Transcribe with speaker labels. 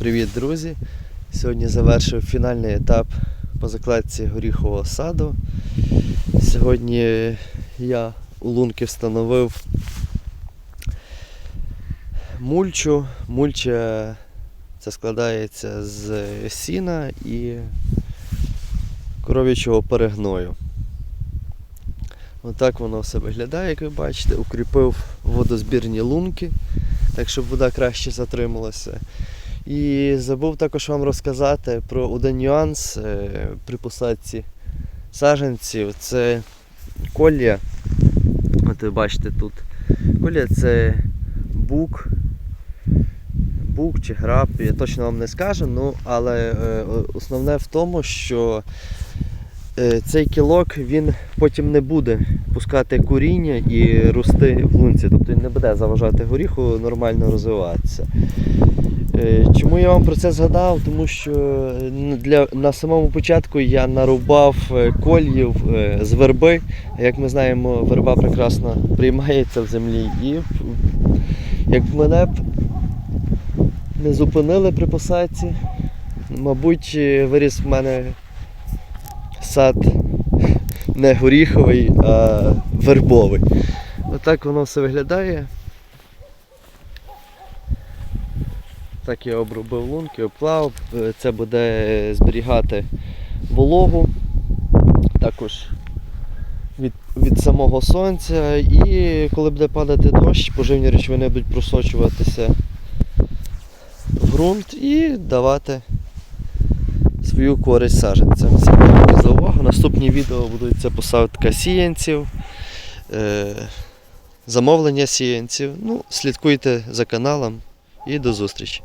Speaker 1: Привіт, друзі! Сьогодні завершив фінальний етап по закладці горіхового саду. Сьогодні я у лунки встановив мульчу. Мульча це складається з сіна і коров'ячого перегною. Отак воно все виглядає, як ви бачите. Укріпив водозбірні лунки, так щоб вода краще затрималася. І забув також вам розказати про один нюанс е, при посадці саджанців. Це колія. От ви бачите тут. Колія це бук. Бук чи граб, я точно вам не скажу, ну, але е, основне в тому, що е, цей кілок він потім не буде пускати коріння і рости в лунці, тобто він не буде заважати горіху нормально розвиватися. Е, Чому я вам про це згадав? Тому що е, для, на самому початку я нарубав е, кольїв з верби. Як ми знаємо, верба прекрасно приймається в землі. І як мене б не зупинили при посадці, мабуть, виріс в мене сад не горіховий, а вербовий. Отак воно все виглядає. Так я обробив лунки, обклав. Е, Це буде зберігати вологу. Також від, від самого сонця. І коли буде падати дощ, поживні речовини будуть просочуватися в ґрунт і давати свою користь саджанцям. Всім дякую за увагу. Наступні відео будуть це посадка сіянців, е, замовлення сіянців. Ну, слідкуйте за каналом і до зустрічі.